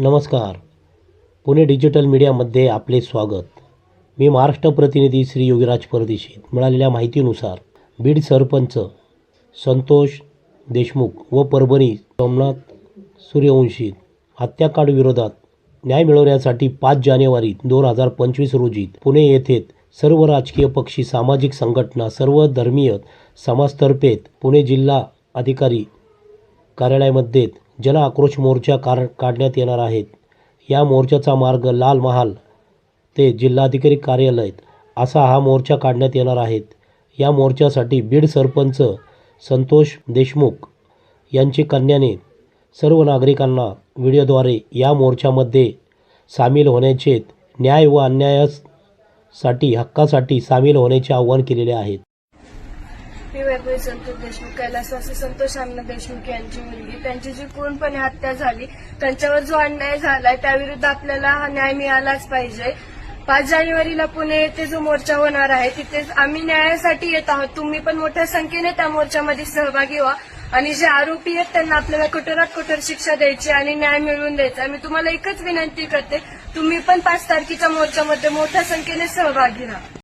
नमस्कार. पुणे डिजिटल मीडियामध्ये आपले स्वागत. मी महाराष्ट्र प्रतिनिधी श्री योगीराज परदेशी. मिळालेल्या माहितीनुसार बीड सरपंच संतोष देशमुख व परभणी सोमनाथ सूर्यवंशी हत्याकांड विरोधात न्याय मिळवण्यासाठी पाच जानेवारी दोन हजार पंचवीस रोजी पुणे येथे सर्व राजकीय पक्षी सामाजिक संघटना सर्व धर्मीय समाजतर्फे पुणे जिल्हा अधिकारी कार्यालयामध्ये जन आक्रोश मोर्चा कार काढण्यात येणार आहेत. या मोर्चाचा मार्ग लाल महाल ते जिल्हाधिकारी कार्यालय असा हा मोर्चा काढण्यात येणार आहेत. या मोर्चासाठी बीड सरपंच संतोष देशमुख यांची कन्याने सर्व नागरिकांना व्हिडिओद्वारे या मोर्चामध्ये सामील होण्याचे न्याय व अन्यायासाठी हक्कासाठी सामील होण्याचे आवाहन केलेले आहेत मी वैभवी संतोष देशमुख कैलासवासी संतोष अण्णा देशमुख यांची मुलगी. त्यांची जी पूर्णपणे हत्या झाली त्यांच्यावर जो अन्याय झालाय त्याविरुद्ध आपल्याला हा न्याय मिळालाच पाहिजे. पाच जानेवारीला पुणे येथे जो मोर्चा होणार आहे तिथे आम्ही न्यायासाठी येत आहोत. तुम्ही पण मोठ्या संख्येने त्या मोर्चामध्ये सहभागी व्हा. आणि जे आरोपी आहेत त्यांना आपल्याला कठोरात कठोर शिक्षा द्यायची आणि न्याय मिळवून द्यायचा. मी तुम्हाला एकच विनंती करते तुम्ही पण पाच तारखेच्या मोर्चामध्ये मोठ्या संख्येने सहभागी राहा.